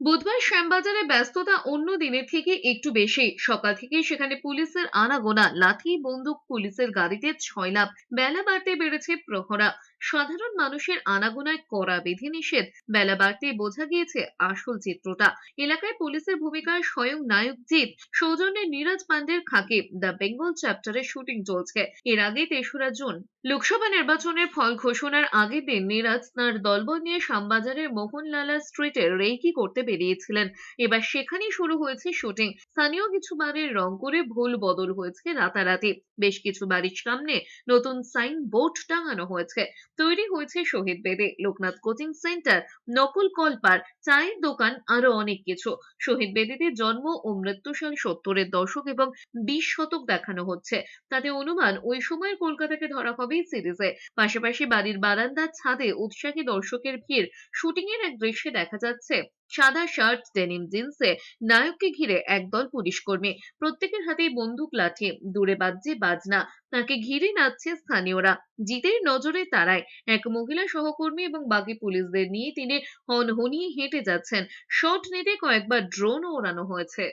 বুধবার শ্যামবাজারে ব্যস্ততা অন্য দিনের থেকে একটু বেশি। সকাল থেকে সেখানে পুলিশের আনাগোনা। লাঠি বন্দুক, পুলিশের গাড়িতে ছয় লাভ বেলা বাড়তে বেড়েছে প্রহরা। সাধারণ মানুষের আনাগোনায় কড়া বিধিনিষেধ। বেলা বাড়তেই বোঝা গিয়েছে আসল চিত্রটা। এলাকায় পুলিশের ভূমিকায় স্বয়ং নায়ক জিৎ, সৌজন্যে নীরজ পান্ডের খাকে দ্য বেঙ্গল চ্যাপ্টারের শুটিং চলছে। এর আগে তেসরা জুন। লোকসভা নির্বাচনের ফল ঘোষণার আগের দিন নীরজ তাঁর দলবল নিয়ে শ্যামবাজারের মোহনলালা স্ট্রিটে রেকি করতে বেরিয়েছিলেন। এবার সেখানেই শুরু হয়েছে শুটিং। স্থানীয় কিছু বাড়ির রং করে ভুল বদল হয়েছে রাতারাতি। বেশ কিছু বাড়ির সামনে নতুন সাইন বোর্ড টাঙানো হয়েছে। তৈরি হয়েছে শহীদ বেদে। লোকনাথ কোচিং সেন্টার, নকল কলপার, চায়ের দোকান, আরও অনেক কিছু। শহীদ বেদিতে জন্ম ও মৃত্যু সাল সত্তরের দশক এবং বিশ শতক দেখানো হচ্ছে। তাতে অনুমান, ওই সময়ের কলকাতাকে ধরা হবে সিরিজে। পাশাপাশি বাড়ির বারান্দার ছাদে উৎসাহী দর্শকের ভিড় শুটিং এর এক দৃশ্যে দেখা যাচ্ছে। সাদা শার্ট ডেনিম জিন্সে নায়ককে ঘিরে একদল পুলিশ কর্মী। প্রত্যেকের হাতেই বন্দুক, লাঠি, দূরে বাজছে বাজনা। তাকে ঘিরে নাচছে স্থানীয়রা। জিতের নজরে তারায় এক মহিলা সহকর্মী এবং বাকি পুলিশদের নিয়ে তিনি হন হনহনিয়ে হেঁটে যাচ্ছেন। শট নিতে কয়েকবার ড্রোনও ওড়ানো হয়েছে।